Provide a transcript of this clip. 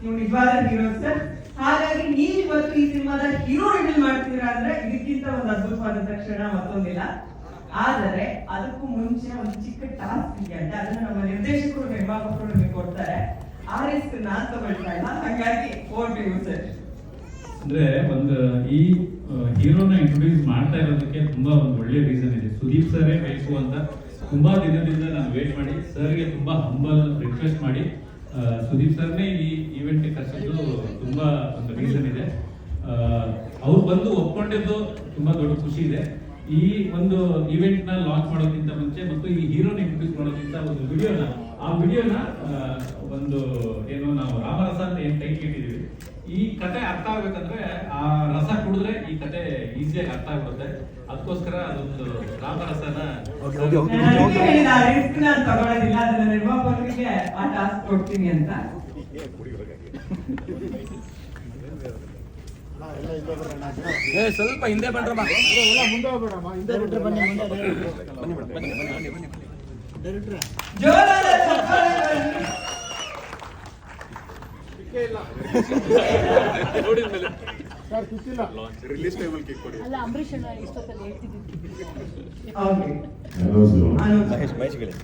ನೀವು ನಿಜವಾದ hero sir ಹಾಗಾಗಿ ನೀವು ಇವತ್ತು ಈ ಸಿನಿಮಾದ ಹೀರೋ ರಿವೀಲ್ ಮಾಡ್ತೀರಾ ಅಂದ್ರೆ ಇದಕ್ಕಿಂತ ಒಂದು ಅದ್ಭುತವಾದಂತ ಕ್ಷಣ ಮತ್ತೊಂದಿಲ್ಲ. ಆದರೆ ಅದಕ್ಕೂ ಮುಂಚೆ ಒಂದು ಚಿಕ್ಕ ಟಾಸ್ಕ್ ಇದೆಯಂತೆ ಅದನ್ನ ನಮ್ಮ ನಿರ್ದೇಶಕರು, ನಿರ್ಮಾಪಕರು ನಿಮಗೆ ಕೊಡ್ತಾರೆ. ಆ ರಿಸ್ಕ್ ನಾನ್ ತಗೊಳ್ತಾ ಇಲ್ಲ. ಹಾಗಾಗಿ ಓಡ್ಬೇಕು ಸರ್ ಅಂದ್ರೆ ಒಂದು, ಈ ಹೀರೋನ ಇಂಟ್ರೊಡ್ಯೂಸ್ ಮಾಡ್ತಾ ಇರೋದಕ್ಕೆ ತುಂಬಾ ಒಂದು ಒಳ್ಳೆ ರೀಸನ್ ಇದೆ. ಸುದೀಪ್ ಸರೇ ಬೇಕು ಅಂತ ತುಂಬಾ ದಿನದಿಂದ ನಾನು ವೇಟ್ ಮಾಡಿ, ಸರ್ಗೆ ತುಂಬಾ ಹಂಬಲ್ ರಿಕ್ವೆಸ್ಟ್ ಮಾಡಿ ಸುದೀಪ್ ಸರ್ನೇ ಈ ಕರ್ಸಿದ್ದು ತುಂಬಾ ಒಂದು ರೀಸನ್ ಇದೆ. ಅವ್ರು ಬಂದು ಒಪ್ಕೊಂಡಿದ್ದು ತುಂಬಾ ದೊಡ್ಡ ಖುಷಿ ಇದೆ. ಈ ಒಂದು ಇವೆಂಟ್ನ ಲಾಂಚ್ ಮಾಡೋಕ್ಕಿಂತ ಮುಂಚೆ ಮತ್ತು ಈ ಹೀರೋನ ಇಂಟ್ರೊಡ್ಯೂಸ್ ಮಾಡೋಕ್ಕಿಂತ ಒಂದು ವಿಡಿಯೋನ ಆ ವಿಡಿಯೋನ ಒಂದು ಏನು ನಾವು ರಾಮರಸ ಅಂತ ಏನ್ ಟೈಟ್ ಇಟ್ಟಿದೀವಿ ಈ ಕತೆ ಅರ್ಥ ಆಗ್ಬೇಕಂದ್ರೆ ಆ ರಸ ಕುಡಿದ್ರೆ ಈ ಕತೆ ಈಸಿಯಾಗಿ ಅರ್ಥ ಆಗುತ್ತೆ ಅದಕ್ಕೋಸ್ಕರ ಅದೊಂದು ರಾಮರಸನ ತಗೊಳ್ಳೋದಿಲ್ಲ ಅದನ್ನ ನಿರ್ಮಾಪಕರಿಗೆ ಆ ಟಾಸ್ಕ್ ಕೊಡ್ತೀನಿ ಅಂತ. ಏ ಸ್ವಲ್ಪ ಹಿಂದೆ ಬನ್ರಮ್ಮ ಟೈಮಲ್ಲಿ ಕಿಕ್ ಕೊಡಿ ಅಲ್ಲ ಅಂಬರೀಷ್ ಅಣ್ಣ ಇಷ್ಟೊತ್ತಲ್ಲಿ ಹೇಳ್ತಿದ್ದೀನಿ. ಮಹೇಶ್ ಮಹೇಶ್ ಹೇಳಿ